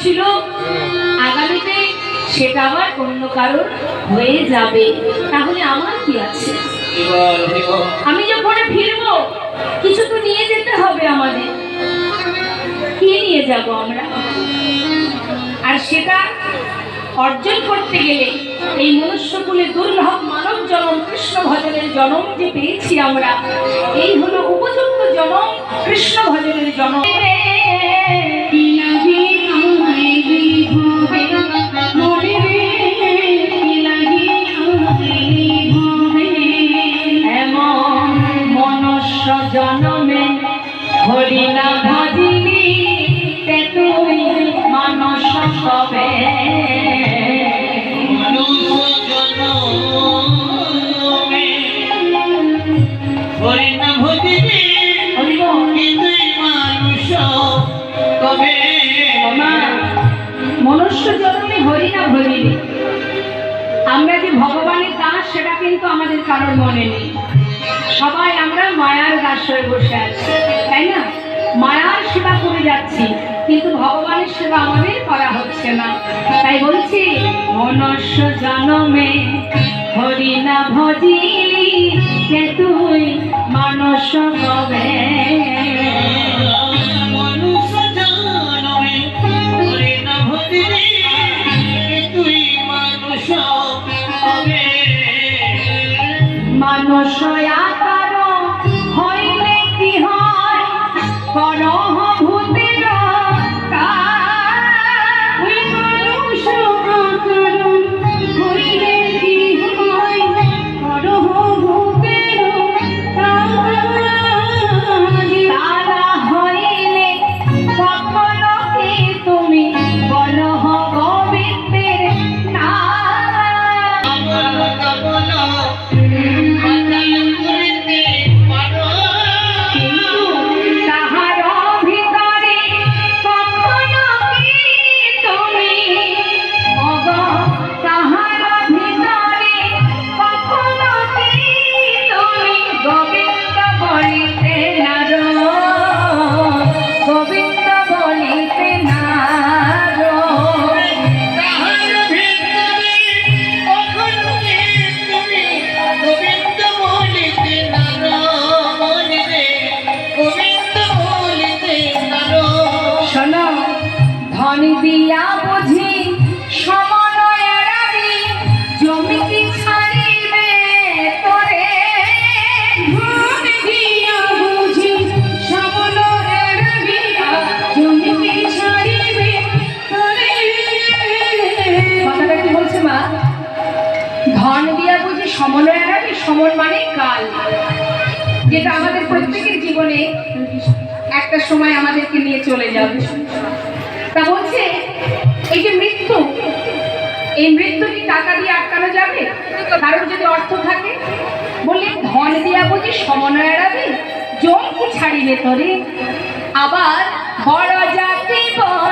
ছিল। আগামীতে সেটা আবার অন্য কারোর হয়ে যাবে। তাহলে আমার কি আছে? আমি যখন ফিরবো, কিছু তো নিয়ে যেতে হবে আমাদের। কি নিয়ে যাব আমরা? আর সেটা অর্জন করতে গেলে এই মনুষ্যকুলে দুর্লভ মানব জনম, কৃষ্ণ ভজনের জনম যে পেয়েছি আমরা, এই হলো উপযুক্ত জনম, কৃষ্ণ ভজনের জনম। জনমে হরিণা ভজিনী তুই মানস। কিন্তু মানুষ তবে ওমা, মনুষ্য জন্মে হরিণা ভজিনী আমরা যে ভগবানের দাস সেটা কিন্তু আমাদের কারোর মনে নেই। সবাই আমরা মায়ার হয়ে বসে আছি তাই না? মায়ার সেবা করে যাচ্ছি কিন্তু ভগবানের সেবা আমাদের করা হচ্ছে না। তাই বলছি মনুষ্য জনমে হরিণা ভজিলি কে তুই মানস তুই মানুষ ধন দিয়া বুঝি সমনয়রাবি জমি কি ছাড়িবে তোরে বলছে মা? ধন দিয়া বুঝি সমনয়রাবি সমন মানে কাল। যেটা আমাদের প্রত্যেকের জীবনে একটা সময় আমাদেরকে নিয়ে চলে যাবে। তা বলছে, এই যে মৃত্যু, এই মৃত্যু কি টাকা দিয়ে আটকানো যাবে? কারণ যদি অর্থ থাকে? বলে ধন দিয়া বুঝি সমন্বয় এড়াবে জম কি ছাড়িবে তরে। আবার ধরা যাতে বড়